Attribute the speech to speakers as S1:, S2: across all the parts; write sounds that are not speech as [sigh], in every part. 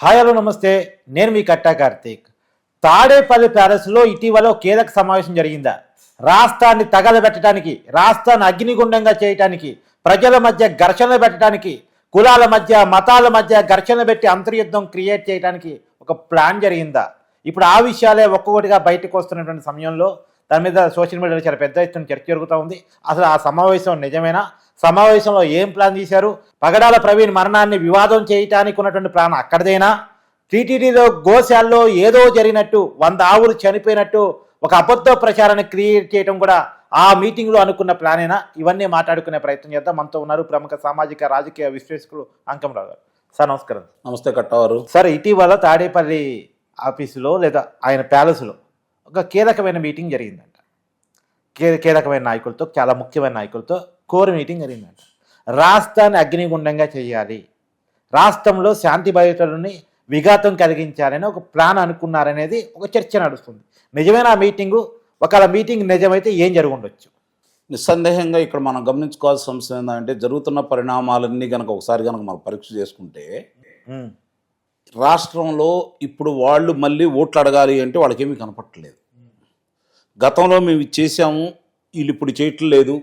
S1: Hi hello నమస్తే. నేను మీ కట్టా కార్తీక్. తాడేపల్లి ప్యాలెస్లో ఇటీవల కీలక సమావేశం జరిగిందా. రాష్ట్రాన్ని తగలబెట్టడానికి రాష్ట్రాన్ని అగ్నిగుండంగా చేయటానికి ప్రజల మధ్య ఘర్షణ పెట్టడానికి కులాల మధ్య మతాల మధ్య ఘర్షణ పెట్టి అంతర్యుద్ధం క్రియేట్ చేయడానికి ఒక ప్లాన్ జరిగిందా. ఇప్పుడు ఆ విషయాలే ఒక్కొక్కటిగా బయటకు వస్తున్నటువంటి సమయంలో దాని మీద సోషల్ మీడియాలో చాలా పెద్ద ఎత్తున చర్చ జరుగుతూ ఉంది. అసలు ఆ సమావేశం నిజమేనా? సమావేశంలో ఏం ప్లాన్ చేశారు? పగడాల ప్రవీణ్ మరణాన్ని వివాదం చేయటానికి ఉన్నటువంటి ప్లాన్ అక్కడిదేనా? టీటీడీలో గోశాల్లో ఏదో జరిగినట్టు వంద ఆవులు చనిపోయినట్టు ఒక అబద్ధ ప్రచారాన్ని క్రియేట్ చేయడం కూడా ఆ మీటింగ్లో అనుకున్న ప్లానేనా? ఇవన్నీ మాట్లాడుకునే ప్రయత్నం చేద్దాం. మనతో ఉన్నారు ప్రముఖ సామాజిక రాజకీయ విశ్లేషకులు అంకంరావు గారు. సార్ నమస్కారం.
S2: నమస్తే కట్టవారు.
S1: సార్ ఇటీవల తాడేపల్లి ఆఫీసులో లేదా ఆయన ప్యాలెస్లో ఒక కీలకమైన మీటింగ్ జరిగిందంట. కీ- కీలకమైన నాయకులతో చాలా ముఖ్యమైన నాయకులతో కోర్ మీటింగ్ జరిగిందంట. రాష్ట్రాన్ని అగ్నిగుండంగా చేయాలి. రాష్ట్రంలో శాంతి భద్రతలని విఘాతం కలిగించాలని ఒక ప్లాన్ అనుకున్నారనేది ఒక చర్చ నడుస్తుంది. నిజమైన ఆ మీటింగు? ఒకవేళ మీటింగ్ నిజమైతే ఏం జరిగి ఉండొచ్చు
S2: నిస్సందేహంగా ఇక్కడ మనం గమనించుకోవాల్సిన అంశం ఏంటంటే జరుగుతున్న పరిణామాలన్నీ కనుక ఒకసారి కనుక మనం పరీక్ష చేసుకుంటే రాష్ట్రంలో ఇప్పుడు వాళ్ళు మళ్ళీ ఓట్లు అడగాలి అంటే వాళ్ళకేమీ కనపట్టలేదు. గతంలో మేము ఇది చేసాము వీళ్ళు ఇప్పుడు చేయట్లేదు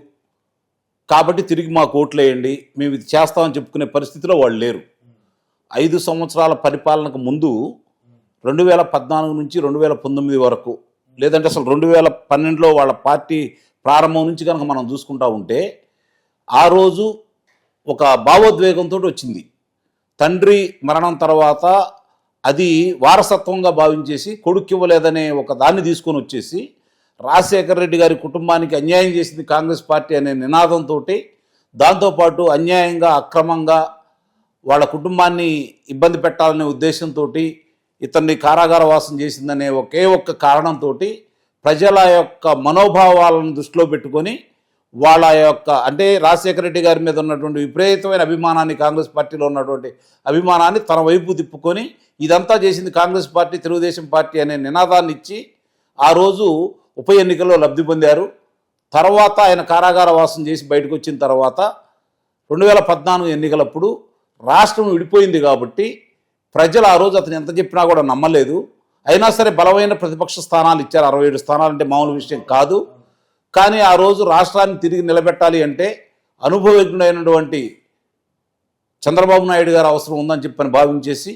S2: కాబట్టి తిరిగి మాకు ఓట్లు వేయండి మేము ఇది చేస్తామని చెప్పుకునే పరిస్థితిలో వాళ్ళు లేరు. ఐదు సంవత్సరాల పరిపాలనకు ముందు రెండు వేల పద్నాలుగు నుంచి రెండు వేల పంతొమ్మిది వరకు లేదంటే అసలు రెండు వేల పన్నెండులో వాళ్ళ పార్టీ ప్రారంభం నుంచి కనుక మనం చూసుకుంటా ఉంటే ఆ రోజు ఒక భావోద్వేగంతో వచ్చింది. తండ్రి మరణం తర్వాత అది వారసత్వంగా భావించేసి కొడుకు ఇవ్వలేదనే ఒక దాన్ని తీసుకొని వచ్చేసి రాజశేఖర రెడ్డి గారి కుటుంబానికి అన్యాయం చేసింది కాంగ్రెస్ పార్టీ అనే నినాదంతో దాంతోపాటు అన్యాయంగా అక్రమంగా వాళ్ళ కుటుంబాన్ని ఇబ్బంది పెట్టాలనే ఉద్దేశంతో ఇతన్ని కారాగార వాసం చేసిందనే ఒకే ఒక్క కారణంతో ప్రజల యొక్క మనోభావాలను దృష్టిలో పెట్టుకొని వాళ్ళ యొక్క అంటే రాజశేఖర రెడ్డి గారి మీద ఉన్నటువంటి విపరీతమైన అభిమానాన్ని కాంగ్రెస్ పార్టీలో ఉన్నటువంటి అభిమానాన్ని తన వైపు తిప్పుకొని ఇదంతా చేసింది కాంగ్రెస్ పార్టీ తెలుగుదేశం పార్టీ అనే నినాదాన్ని ఇచ్చి ఆ రోజు ఉప ఎన్నికల్లో లబ్ధి పొందారు. తర్వాత ఆయన కారాగార వాసం చేసి బయటకు వచ్చిన తర్వాత రెండు వేల పద్నాలుగు ఎన్నికలప్పుడు రాష్ట్రం విడిపోయింది కాబట్టి ప్రజలు ఆ రోజు అతను ఎంత చెప్పినా కూడా నమ్మలేదు. అయినా సరే బలమైన ప్రతిపక్ష స్థానాలు ఇచ్చారు. అరవై ఏడు స్థానాలు అంటే మామూలు విషయం కాదు. కానీ ఆ రోజు రాష్ట్రాన్ని తిరిగి నిలబెట్టాలి అంటే అనుభవజ్ఞుడైనటువంటి చంద్రబాబు నాయుడు గారు అవసరం ఉందని చెప్పని భావించేసి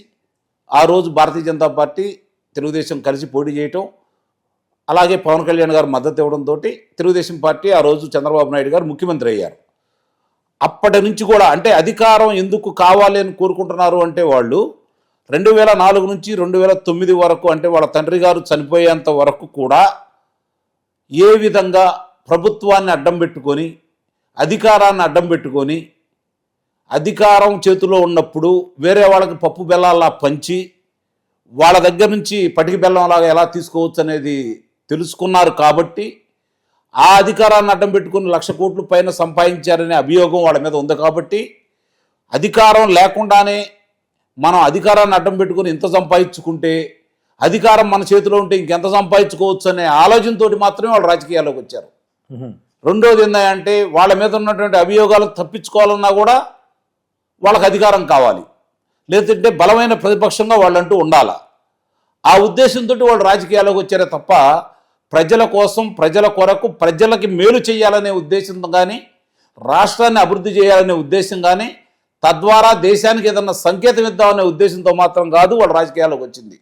S2: ఆ రోజు భారతీయ జనతా పార్టీ తెలుగుదేశం కలిసి పోటీ చేయటం అలాగే పవన్ కళ్యాణ్ గారు మద్దతు ఇవ్వడంతో తెలుగుదేశం పార్టీ ఆ రోజు చంద్రబాబు నాయుడు గారు ముఖ్యమంత్రి అయ్యారు. అప్పటి నుంచి కూడా అంటే అధికారం ఎందుకు కావాలి అని కోరుకుంటున్నారు అంటే వాళ్ళు రెండు వేల నాలుగు నుంచి రెండు వేల తొమ్మిది వరకు అంటే వాళ్ళ తండ్రి గారు చనిపోయేంత వరకు కూడా ఏ విధంగా ప్రభుత్వాన్ని అడ్డం పెట్టుకొని అధికారాన్ని అడ్డం పెట్టుకొని అధికారం చేతిలో ఉన్నప్పుడు వేరే వాళ్ళకి పప్పు బెల్లాలా పంచి వాళ్ళ దగ్గర నుంచి పటికి బెల్లంలాగా ఎలా తీసుకోవచ్చు అనేది తెలుసుకున్నారు కాబట్టి ఆ అధికారాన్ని అడ్డం పెట్టుకుని లక్ష కోట్ల పైన సంపాదించారనే అభియోగం వాళ్ళ మీద ఉంది కాబట్టి అధికారం లేకుండానే మనం అధికారాన్ని అడ్డం పెట్టుకుని ఇంత సంపాదించుకుంటే అధికారం మన చేతిలో ఉంటే ఇంకెంత సంపాదించుకోవచ్చు అనే ఆలోచనతోటి మాత్రమే వాళ్ళు రాజకీయాల్లోకి వచ్చారు. రెండోది ఏంటంటే వాళ్ళ మీద ఉన్నటువంటి అభియోగాలను తప్పించుకోవాలన్నా కూడా వాళ్ళకి అధికారం కావాలి. లేదంటే బలమైన ప్రతిపక్షంగా వాళ్ళంటూ ఉండాల? ఆ ఉద్దేశంతో వాళ్ళు రాజకీయాల్లోకి వచ్చారే తప్ప ప్రజల కోసం ప్రజల కొరకు ప్రజలకి మేలు చేయాలనే ఉద్దేశంతో కానీ రాష్ట్రాన్ని అభివృద్ధి చేయాలనే ఉద్దేశం కానీ తద్వారా దేశానికి ఏదన్నా సంకేతం ఇద్దామనే ఉద్దేశంతో మాత్రం కాదు వాళ్ళు రాజకీయాల్లోకి వచ్చింది.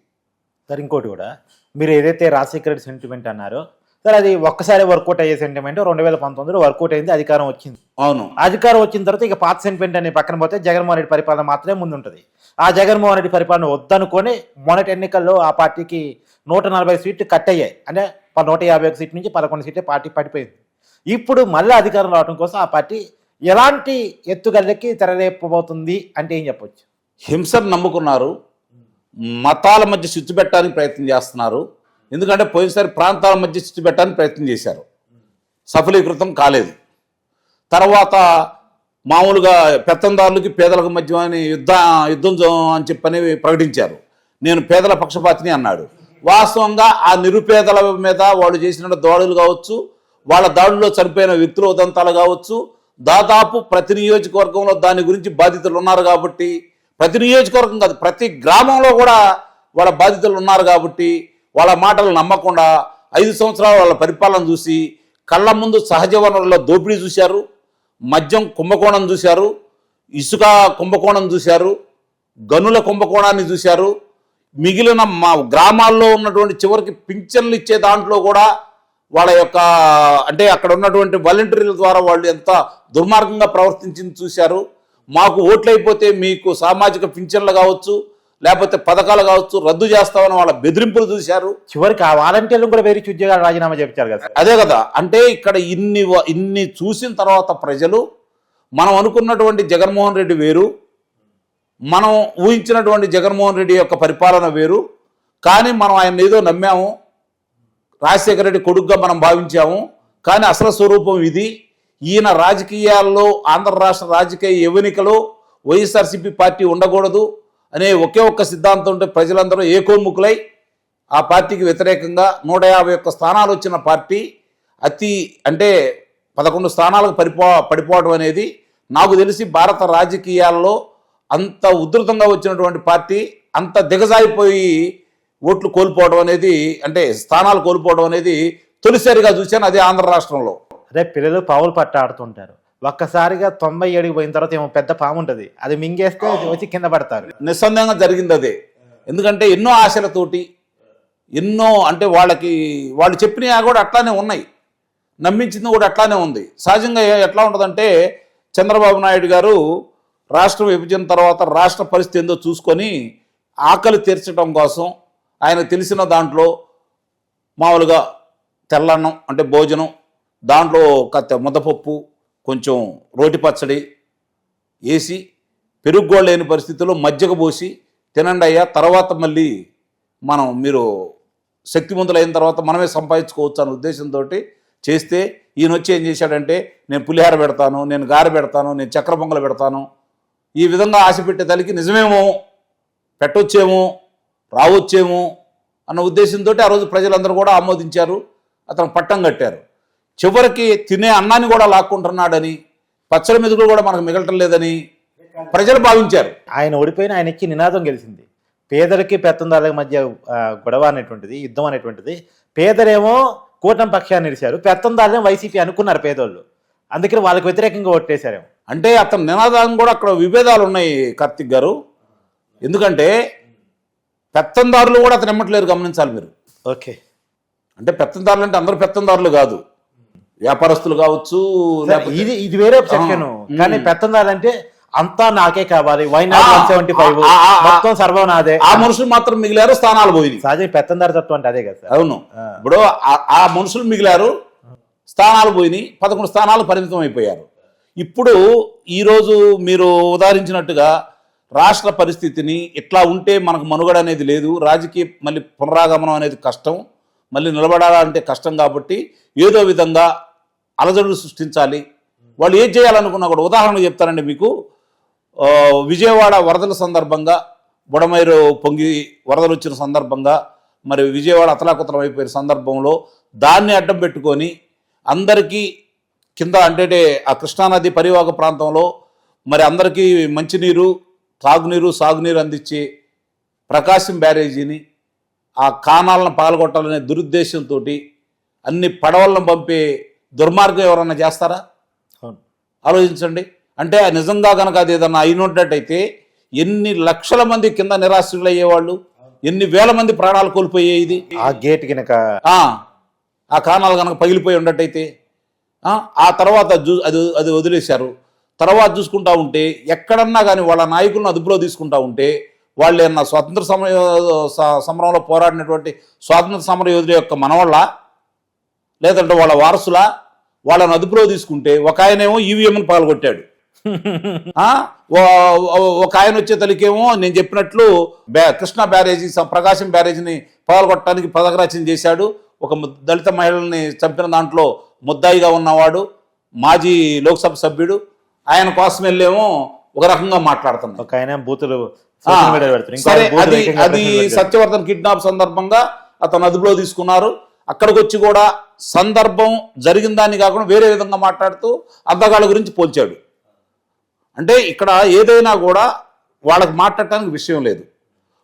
S1: సార్ ఇంకోటి కూడా. మీరు ఏదైతే రాజశేఖర రెడ్డి సెంటిమెంట్ అన్నారో సార్ అది ఒక్కసారి వర్కౌట్ అయ్యే సెంటిమెంట్ రెండు వేల పంతొమ్మిదిలో వర్కౌట్ అయింది అధికారం వచ్చింది.
S2: అవును.
S1: అధికారం వచ్చిన తర్వాత ఇక పాత సెంటిమెంట్ అనే పక్కన పోతే జగన్మోహన్ రెడ్డి పరిపాలన మాత్రమే ముందుంటుంది. ఆ జగన్మోహన్ రెడ్డి పరిపాలన వద్దనుకొని మొన్నటి ఎన్నికల్లో ఆ పార్టీకి నూట నలభై సీట్లు కట్ అయ్యాయి. అంటే నూట యాభై ఒక సీట్ నుంచి పదకొండు సీట్లే పార్టీ పడిపోయింది. ఇప్పుడు మళ్ళీ అధికారం రావడం కోసం ఆ పార్టీ ఎలాంటి ఎత్తుగల్లకి తెరలేపబోతుంది అంటే ఏం చెప్పొచ్చు?
S2: హింసను నమ్ముకున్నారు. మతాల మధ్య చిచ్చు పెట్టడానికి ప్రయత్నం చేస్తున్నారు. ఎందుకంటే పోయినసారి ప్రాంతాల మధ్య చిట్టు పెట్టడానికి ప్రయత్నం చేశారు. సఫలీకృతం కాలేదు. తర్వాత మామూలుగా పెత్తందారులకి పేదలకు మధ్య అని యుద్ధ యుద్ధం అని చెప్పని ప్రకటించారు. నేను పేదల పక్షపాతిని అన్నాడు. వాస్తవంగా ఆ నిరుపేదల మీద వాళ్ళు చేసిన దాడులు కావచ్చు వాళ్ళ దాడుల్లో చనిపోయిన వ్యక్తుల ఉదంతాలు కావచ్చు దాదాపు ప్రతి నియోజకవర్గంలో దాని గురించి బాధితులు ఉన్నారు కాబట్టి ప్రతి నియోజకవర్గం కాదు ప్రతి గ్రామంలో కూడా వాళ్ళ బాధితులు ఉన్నారు కాబట్టి వాళ్ళ మాటలు నమ్మకుండా ఐదు సంవత్సరాలు వాళ్ళ పరిపాలన చూసి కళ్ళ ముందు సహజ వనరుల దోపిడీ చూశారు మద్యం కుంభకోణం చూశారు ఇసుక కుంభకోణం చూశారు గనుల కుంభకోణాన్ని చూశారు. మిగిలిన మా గ్రామాల్లో ఉన్నటువంటి చివరికి పింఛన్లు ఇచ్చే దాంట్లో కూడా వాళ్ళ యొక్క అంటే అక్కడ ఉన్నటువంటి వాలంటీర్ల ద్వారా వాళ్ళు ఎంత దుర్మార్గంగా ప్రవర్తించింది చూశారు. మాకు ఓట్లు అయిపోతే మీకు సామాజిక పింఛన్లు కావచ్చు లేకపోతే పథకాలు కావచ్చు రద్దు చేస్తామని వాళ్ళ బెదిరింపులు చూశారు.
S1: చివరికి ఆ వాలంటీర్లు కూడా వేరే ఉద్యోగాలు రాజీనామా చేయించారు కదా
S2: అదే కదా అంటే ఇక్కడ ఇన్ని ఇన్ని చూసిన తర్వాత ప్రజలు మనం అనుకున్నటువంటి జగన్మోహన్ రెడ్డి వేరు మనం ఊహించినటువంటి జగన్మోహన్ రెడ్డి యొక్క పరిపాలన వేరు కానీ మనం ఆయన ఏదో నమ్మాము రాజశేఖర రెడ్డి కొడుకుగా మనం భావించాము కానీ అసలు స్వరూపం ఇది. ఈయన రాజకీయాల్లో ఆంధ్ర రాష్ట్ర రాజకీయ యవనికలో వైఎస్ఆర్సీపీ పార్టీ ఉండకూడదు అనే ఒకే ఒక్క సిద్ధాంతంతో ప్రజలందరూ ఏకోముఖులై ఆ పార్టీకి వ్యతిరేకంగా నూట యాభై ఒక్క స్థానాలు వచ్చిన పార్టీ అతి అంటే పదకొండు స్థానాలకు పడిపో పడిపోవడం అనేది నాకు తెలిసి భారత రాజకీయాల్లో అంత ఉధృతంగా వచ్చినటువంటి పార్టీ అంత దిగజారిపోయి ఓట్లు కోల్పోవడం అనేది అంటే స్థానాలు కోల్పోవడం అనేది తొలిసారిగా చూశాను అదే ఆంధ్ర రాష్ట్రంలో.
S1: అదే పిల్లలు పావులు పట్టాడుతుంటారు. ఒక్కసారిగా తొంభై ఏడుకి పోయిన తర్వాత ఏమో పెద్ద పాము ఉంటుంది. అది మింగేస్తే వచ్చి కింద పడతారు.
S2: నిస్సందేహంగా జరిగింది అదే ఎందుకంటే ఎన్నో ఆశలతోటి ఎన్నో అంటే వాళ్ళకి వాళ్ళు చెప్పినవి కూడా అట్లానే ఉన్నాయి. నమ్మించింది కూడా అట్లానే ఉంది. సహజంగా ఎట్లా ఉంటుందంటే చంద్రబాబు నాయుడు గారు రాష్ట్రం విభజన తర్వాత రాష్ట్ర పరిస్థితి ఏందో చూసుకొని ఆకలి తీర్చడం కోసం ఆయన తెలిసిన దాంట్లో మామూలుగా తెల్లన్నం అంటే భోజనం దాంట్లో కత్త ముద్దపప్పు కొంచెం రోటి పచ్చడి వేసి పెరుగు లేని పరిస్థితుల్లో మజ్జిగ పోసి తినండి అయ్యా. తర్వాత మళ్ళీ మనం మీరు శక్తివంతులైన తర్వాత మనమే సంపాదించుకోవచ్చు అనే ఉద్దేశంతో చేస్తే ఈయన వచ్చి ఏం చేశాడంటే నేను పులిహార పెడతాను నేను గారె పెడతాను నేను చక్ర పొంగలు పెడతాను. ఈ విధంగా ఆశ పెట్టే తల్లికి నిజమేమో పెట్టొచ్చేమో రావచ్చేమో అన్న ఉద్దేశంతో ఆ రోజు ప్రజలందరూ కూడా ఆమోదించారు. అతను పట్టం కట్టారు. చివరికి తినే అన్నాన్ని కూడా లాక్కుంటున్నాడని పచ్చడి మెతుకులు కూడా మనకు మిగలటం లేదని ప్రజలు భావించారు.
S1: ఆయన ఓడిపోయిన ఆయన ఇచ్చి నినాదం గెలిచింది. పేదలకి పెత్తందారుల మధ్య గొడవ అనేటువంటిది యుద్ధం అనేటువంటిది. పేదలేమో కూటమి పక్షాన్ని నిలిచారు. పెత్తందారులేమో వైసీపీ అనుకున్నారు పేదోళ్ళు. అందుకని వాళ్ళకి వ్యతిరేకంగా ఓట్లేశారేమో
S2: అంటే అతని నినాదం కూడా అక్కడ విభేదాలు ఉన్నాయి కార్తిక్ గారు. ఎందుకంటే పెత్తందారులు కూడా అతను ఎమ్మట్లేరు గమనించాలి మీరు.
S1: ఓకే.
S2: అంటే పెత్తందారులు అంటే అందరూ పెత్తందారులు కాదు. వ్యాపారస్తులు కావచ్చు
S1: ఇది ఇది వేరే సెక్షన్.
S2: ఆ,
S1: కానీ అంటే అంతా నాకే కావాలి. వైనాట్
S2: ఆ,
S1: వన్ సెవెంటీ ఫైవ్. మొత్తం సర్వం నాదే.
S2: ఆ మనుషులు మాత్రం మిగిలారు స్థానాలు పోయినాయి.
S1: సహజంగా పెత్తందారు తత్వం అంటే అదే కదా సార్
S2: అవును. ఇప్పుడు ఆ- ఆ మనుషులు మిగిలారు స్థానాలు పోయినాయి పదకొండు స్థానాలు పరిమితం అయిపోయారు. ఇప్పుడు ఈరోజు మీరు ఉదాహరించినట్టుగా రాష్ట్ర పరిస్థితిని ఇట్లా ఉంటే మనకు మనుగడ అనేది లేదు రాజకీయ మళ్ళీ పునరాగమనం అనేది కష్టం మళ్ళీ నిలబడాలంటే కష్టం కాబట్టి ఏదో విధంగా అలజడులు సృష్టించాలి. వాళ్ళు ఏం చేయాలనుకున్నా కూడా ఉదాహరణ చెప్తానండి మీకు. విజయవాడ వరదల సందర్భంగా బుడమైరు పొంగి వరదలు వచ్చిన సందర్భంగా మరి విజయవాడ అతలాకుతలం అయిపోయిన సందర్భంలో దాన్ని అడ్డం పెట్టుకొని అందరికీ కింద అంటే ఆ కృష్ణానది పరివాహక ప్రాంతంలో మరి అందరికీ మంచినీరు తాగునీరు సాగునీరు అందించే ప్రకాశం బ్యారేజీని ఆ కానాలను పాల్గొట్టాలనే దురుద్దేశంతో అన్ని పడవలను పంపే దుర్మార్గం ఎవరన్నా చేస్తారా? ఆలోచించండి. అంటే ఆ నిజంగా కనుక అది ఏదన్నా అయినట్టయితే ఎన్ని లక్షల మంది కింద నిరాశ్రులు అయ్యేవాళ్ళు? ఎన్ని వేల మంది ప్రాణాలు కోల్పోయే ఇది
S1: ఆ గేట్ కినక
S2: ఆ, కారణాలు కనుక పగిలిపోయి ఉన్నట్టయితే ఆ, తర్వాత అది అది వదిలేశారు. తర్వాత చూసుకుంటా ఉంటే ఎక్కడన్నా కానీ వాళ్ళ నాయకులను అదుపులో తీసుకుంటా ఉంటే వాళ్ళు ఏమన్నా స్వాతంత్ర సమర స- సమరంలో పోరాడినటువంటి స్వాతంత్ర సమర యోధుల యొక్క మనవాళ్ళ? లేదంటే వాళ్ళ వారసులా వాళ్ళని అదుపులో తీసుకుంటే ఒక ఆయనేమో ఈవీఎంని పాల్గొట్టాడు [laughs] ఆ, ఓ- ఓ- ఒక ఆయన వచ్చే తలికేమో నేను చెప్పినట్లు బ్యా కృష్ణా బ్యారేజీ ప్రకాశం బ్యారేజీని పాల్గొట్టడానికి పదకరచన చేశాడు. ఒక దళిత మహిళల్ని చంపిన దాంట్లో ముద్దాయిగా ఉన్నవాడు మాజీ లోక్సభ సభ్యుడు. ఆయన కోసం వెళ్ళేమో ఒక రకంగా మాట్లాడుతున్నాడు.
S1: ఒక ఆయన బూతులు
S2: సరే అది అది. సత్యవర్ధన్ కిడ్నాప్ సందర్భంగా అతను అదుపులో తీసుకున్నారు. అక్కడికి వచ్చి కూడా సందర్భం జరిగిన దాన్ని కాకుండా వేరే విధంగా మాట్లాడుతూ అద్దగాళ్ళ గురించి పోల్చాడు. అంటే ఇక్కడ ఏదైనా కూడా వాళ్ళకి మాట్లాడటానికి విషయం లేదు.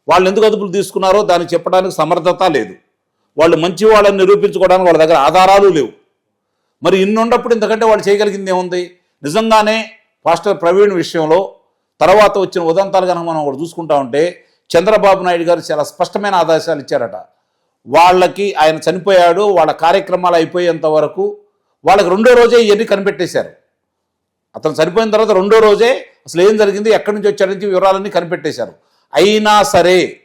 S2: వాళ్ళు ఎందుకు అదుపులు తీసుకున్నారో దాన్ని చెప్పడానికి సమర్థత లేదు. వాళ్ళు మంచి వాళ్ళని నిరూపించుకోవడానికి వాళ్ళ దగ్గర ఆధారాలు లేవు. మరి ఇన్నున్నప్పుడు ఇంతకంటే వాళ్ళు చేయగలిగింది ఏముంది? నిజంగానే పాస్టర్ ప్రవీణ్ విషయంలో తర్వాత వచ్చిన ఉదంతాలు కనుక మనం ఒకటి చూసుకుంటా ఉంటే చంద్రబాబు నాయుడు గారు చాలా స్పష్టమైన ఆదేశాలు ఇచ్చారట. వాళ్ళకి ఆయన చనిపోయాడు వాళ్ళ కార్యక్రమాలు అయిపోయేంత వరకు వాళ్ళకి రెండో రోజే ఇవన్నీ కనిపెట్టేశారు? అతను చనిపోయిన తర్వాత రెండో రోజే అసలు ఏం జరిగింది ఎక్కడి నుంచి వచ్చాడని వివరాలన్నీ కనిపెట్టేశారు. అయినా సరే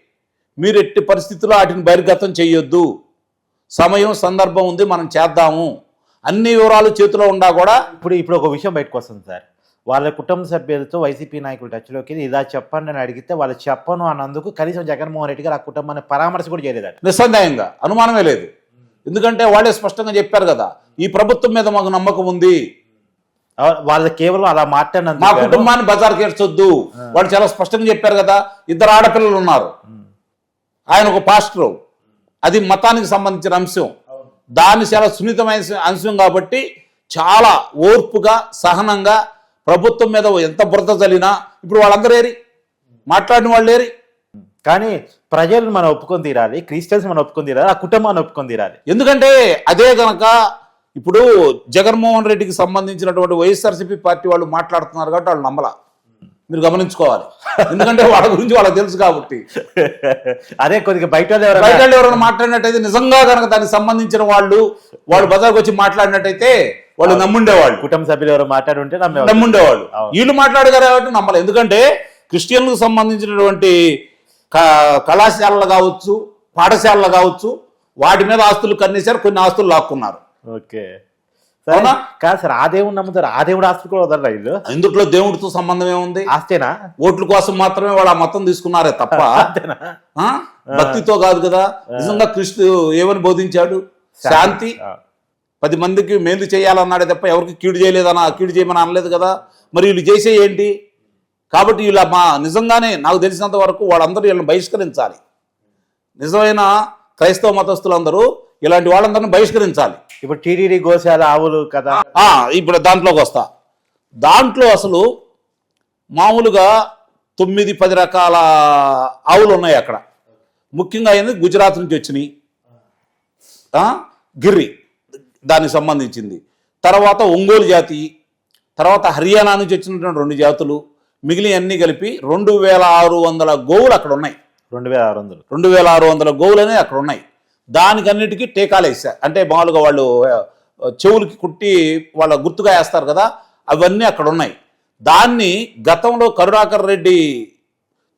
S2: మీరు ఎట్టి పరిస్థితుల్లో వాటిని బహిర్గతం చేయొద్దు. సమయం సందర్భం ఉంది మనం చేద్దాము. అన్ని వివరాలు చేతిలో ఉండా కూడా
S1: ఇప్పుడు ఇప్పుడు ఒక విషయం బయటకు వస్తుంది సార్. వాళ్ళ కుటుంబ సభ్యులతో వైసీపీ నాయకులు టచ్లోకి ఇలా చెప్పండి అని అడిగితే వాళ్ళు చెప్పను అన్నందుకు కనీసం జగన్మోహన్ రెడ్డి గారు ఆ కుటుంబాన్ని పరామర్శ కూడా చేయలేదట.
S2: నిస్సందేహంగా అనుమానమే లేదు. ఎందుకంటే వాళ్ళే స్పష్టంగా చెప్పారు కదా ఈ ప్రభుత్వం మీద మాకు నమ్మకం ఉంది.
S1: వాళ్ళు కేవలం అలా
S2: మా
S1: మాట్లాడినందుకు గాను-
S2: కుటుంబాన్ని బజార్కి ఏడ్చొద్దు. వాళ్ళు చాలా స్పష్టంగా చెప్పారు కదా ఇద్దరు ఆడపిల్లలు ఉన్నారు. ఆయన ఒక పాస్టరు. అది మతానికి సంబంధించిన అంశం. దాన్ని చాలా సున్నితమైన అంశం కాబట్టి చాలా ఓర్పుగా సహనంగా ప్రభుత్వం మీద ఎంత బురద చల్లినా ఇప్పుడు వాళ్ళందరూ ఏరి? మాట్లాడిన వాళ్ళు ఏరి?
S1: కానీ ప్రజలు మనం ఒప్పుకొని తీరాలి క్రిస్టియన్స్ మనం ఒప్పుకొని తీరాలి ఆ కుటుంబాన్ని ఒప్పుకొని తీరాలి.
S2: ఎందుకంటే అదే గనక ఇప్పుడు జగన్మోహన్ రెడ్డికి సంబంధించినటువంటి వైఎస్ఆర్సీపీ పార్టీ వాళ్ళు మాట్లాడుతున్నారు కాబట్టి వాళ్ళు నమ్మలా. మీరు గమనించుకోవాలి. ఎందుకంటే వాళ్ళ గురించి వాళ్ళకి తెలుసు కాబట్టి.
S1: అదే కొద్దిగా బయట
S2: బయట ఎవరైనా మాట్లాడినట్టయితే నిజంగా కనుక దానికి సంబంధించిన వాళ్ళు వాళ్ళు బజార్కి వచ్చి మాట్లాడినట్టయితే వాళ్ళు నమ్ముండేవాళ్ళు.
S1: కుటుంబ సభ్యులు ఎవరు మాట్లాడి ఉంటే నమ్మేవాళ్ళు.
S2: నమ్ముండేవాళ్ళు. వీళ్ళు మాట్లాడగారు కాబట్టి నమ్మలేదు ఎందుకంటే క్రిస్టియన్లకు సంబంధించినటువంటి కళాశాలలు కావచ్చు పాఠశాలలు కావచ్చు వాటి మీద ఆస్తులు కన్నేశారు కొన్ని ఆస్తులు లాక్కున్నారు.
S1: ఓకే. సరే.
S2: అవునా?
S1: కాదు సార్ ఆ దేవుడు నమ్ముతారు. ఆ దేవుడు ఆస్తులు కూడా వదలరా వీళ్ళు?
S2: ఇందుట్లో దేవుడితో సంబంధం ఏముంది?
S1: ఆస్తేనా?
S2: ఓట్ల కోసం మాత్రమే వాళ్ళు ఆ మతం తీసుకున్నారే తప్ప? భక్తితో కాదు కదా? నిజంగా క్రిస్తు ఏమని బోధించాడు? శాంతి. పది మందికి మేలు చేయాలన్నాడే తప్ప ఎవరికి కీడు చేయలేదన్నా కీడు చేయమని అనలేదు కదా? మరి వీళ్ళు చేసే ఏంటి? కాబట్టి వీళ్ళ మా నిజంగానే నాకు తెలిసినంత వరకు వాళ్ళందరూ వీళ్ళని బహిష్కరించాలి. నిజమైన క్రైస్తవ మతస్థులందరూ ఇలాంటి వాళ్ళందరినీ బహిష్కరించాలి.
S1: ఇప్పుడు టీడీడీ గోశాల ఆవులు కదా.
S2: ఇప్పుడు దాంట్లోకి వస్తా. దాంట్లో అసలు మామూలుగా తొమ్మిది పది రకాల ఆవులు ఉన్నాయి అక్కడ. ముఖ్యంగా అయింది గుజరాత్ నుంచి వచ్చినాయి గిర్రి దానికి సంబంధించింది. తర్వాత ఒంగోలు జాతి తర్వాత హర్యానా నుంచి వచ్చినటువంటి రెండు జాతులు మిగిలిన అన్ని కలిపి రెండు వేల ఆరు వందల గోవులు అక్కడ ఉన్నాయి.
S1: రెండు వేల ఆరు వందలు.
S2: రెండు వేల ఆరు వందల గోవులు అనేవి అక్కడ ఉన్నాయి దానికన్నిటికీ టీకాలు వేసారు అంటే మామూలుగా వాళ్ళు చెవులకి కుట్టి వాళ్ళ గుర్తుగా వేస్తారు కదా అవన్నీ అక్కడ ఉన్నాయి దాన్ని గతంలో కరుణాకర్ రెడ్డి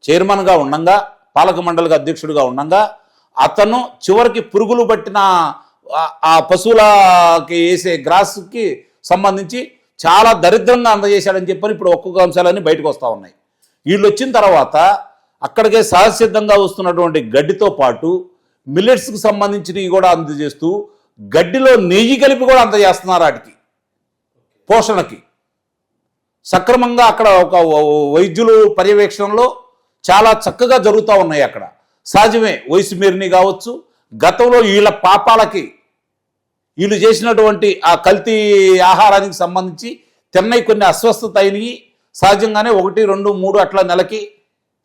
S2: చైర్మన్గా ఉండంగా పాలక మండలిగా అధ్యక్షుడిగా ఉండంగా అతను చివరికి పురుగులు పట్టిన ఆ- ఆ పశువులకి వేసే గ్రాస్కి సంబంధించి చాలా దరిద్రంగా అందజేశాడని చెప్పని ఇప్పుడు ఒక్కొక్క అంశాలన్నీ బయటకు వస్తూ ఉన్నాయి. వీళ్ళు వచ్చిన తర్వాత అక్కడికే సహసిద్ధంగా వస్తున్నటువంటి గడ్డితో పాటు మిల్లెట్స్కి సంబంధించినవి కూడా అందజేస్తూ గడ్డిలో నెయ్యి కలిపి కూడా అందజేస్తున్నారు వాటికి పోషణకి. సక్రమంగా అక్కడ ఒక వైద్యులు పర్యవేక్షణలో చాలా చక్కగా జరుగుతూ ఉన్నాయి అక్కడ. సహజమే వయసు మీరిని కావచ్చు గతంలో వీళ్ళ పాపాలకి వీళ్ళు చేసినటువంటి ఆ కల్తీ ఆహారానికి సంబంధించి తిన్నవి కొన్ని అస్వస్థత అయినవి సహజంగానే ఒకటి రెండు మూడు అట్లా నెలకి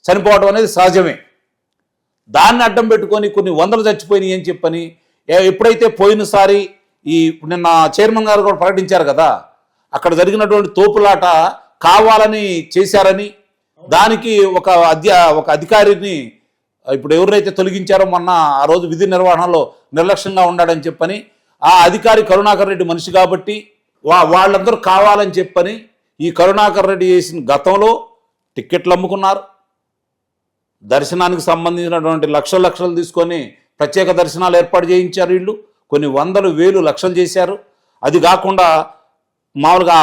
S2: చనిపోవడం అనేది సహజమే. దాన్ని అడ్డం పెట్టుకొని కొన్ని వందలు చచ్చిపోయినాయి అని చెప్పని ఎప్పుడైతే పోయినసారి ఈ నిన్న చైర్మన్ గారు కూడా ప్రకటించారు కదా అక్కడ జరిగినటువంటి తోపులాట కావాలని చేశారని దానికి ఒక అధ్య ఒక అధికారిని ఇప్పుడు ఎవరైతే తొలగించారో మొన్న ఆ రోజు విధి నిర్వహణలో నిర్లక్ష్యంగా ఉన్నాడని చెప్పని ఆ అధికారి కరుణాకర్ రెడ్డి మనిషి కాబట్టి వా వాళ్ళందరూ కావాలని చెప్పని ఈ కరుణాకర్ రెడ్డి చేసిన గతంలో టిక్కెట్లు అమ్ముకున్నారు. దర్శనానికి సంబంధించినటువంటి లక్షల లక్షలు తీసుకొని ప్రత్యేక దర్శనాలు ఏర్పాటు చేయించారు వీళ్ళు. కొన్ని వందలు వేలు లక్షలు చేశారు. అది కాకుండా మామూలుగా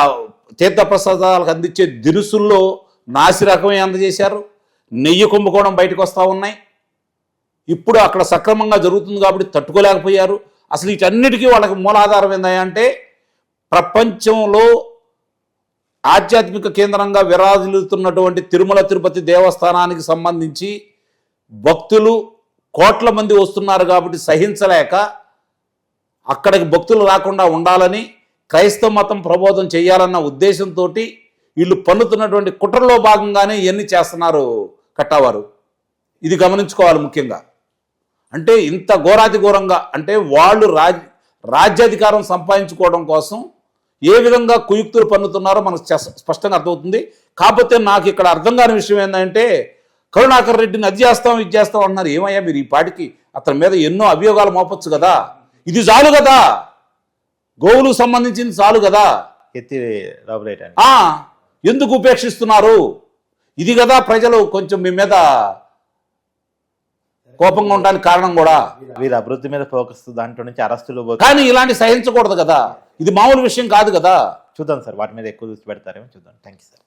S2: తీర్థప్రసాదాలకు అందించే దినుసుల్లో నాసి రకమే అందజేశారు. నెయ్యి కుంభకోణం బయటకు వస్తూ ఉన్నాయి. ఇప్పుడు అక్కడ సక్రమంగా జరుగుతుంది కాబట్టి తట్టుకోలేకపోయారు. అసలు వీటన్నిటికీ వాళ్ళకి మూలాధారం ఏందంటే ప్రపంచంలో ఆధ్యాత్మిక కేంద్రంగా విరాజిల్లుతున్నటువంటి తిరుమల తిరుపతి దేవస్థానానికి సంబంధించి భక్తులు కోట్ల మంది వస్తున్నారు కాబట్టి సహించలేక అక్కడికి భక్తులు రాకుండా ఉండాలని క్రైస్తవ మతం ప్రబోధం చేయాలన్న ఉద్దేశంతో వీళ్ళు పన్నుతున్నటువంటి కుట్రలో భాగంగానే ఇవన్నీ చేస్తున్నారు కట్టావారు. ఇది గమనించుకోవాలి ముఖ్యంగా. అంటే ఇంత ఘోరాతి ఘోరంగా అంటే వాళ్ళు రాజ్ రాజ్యాధికారం సంపాదించుకోవడం కోసం ఏ విధంగా కుయుక్తులు పన్నుతున్నారో మనకు స్పష్టంగా అర్థమవుతుంది. కాకపోతే నాకు ఇక్కడ అర్థం కాని విషయం ఏంటంటే కరుణాకర్ రెడ్డిని అది చేస్తాం ఇది చేస్తాం అన్నారు ఏమయ్యా మీరు ఈ పాటికి అతని మీద ఎన్నో అభియోగాలు మోపొచ్చు కదా? ఇది చాలు కదా? గోవులకు సంబంధించింది చాలు కదా?
S1: ఎత్తి
S2: ఎందుకు ఉపేక్షిస్తున్నారు? ఇది కదా ప్రజలు కొంచెం మీ మీద కోపంగా ఉండడానికి కారణం కూడా.
S1: వీళ్ళ అభివృద్ధి మీద ఫోకస్ దాంట్లో నుంచి అరెస్టులు
S2: కానీ ఇలాంటి సహించకూడదు కదా. ఇది మామూలు విషయం కాదు కదా.
S1: చూద్దాం సార్ వాటి మీద ఎక్కువ దృష్టి పెడతారేమో చూద్దాం. Thank you sir.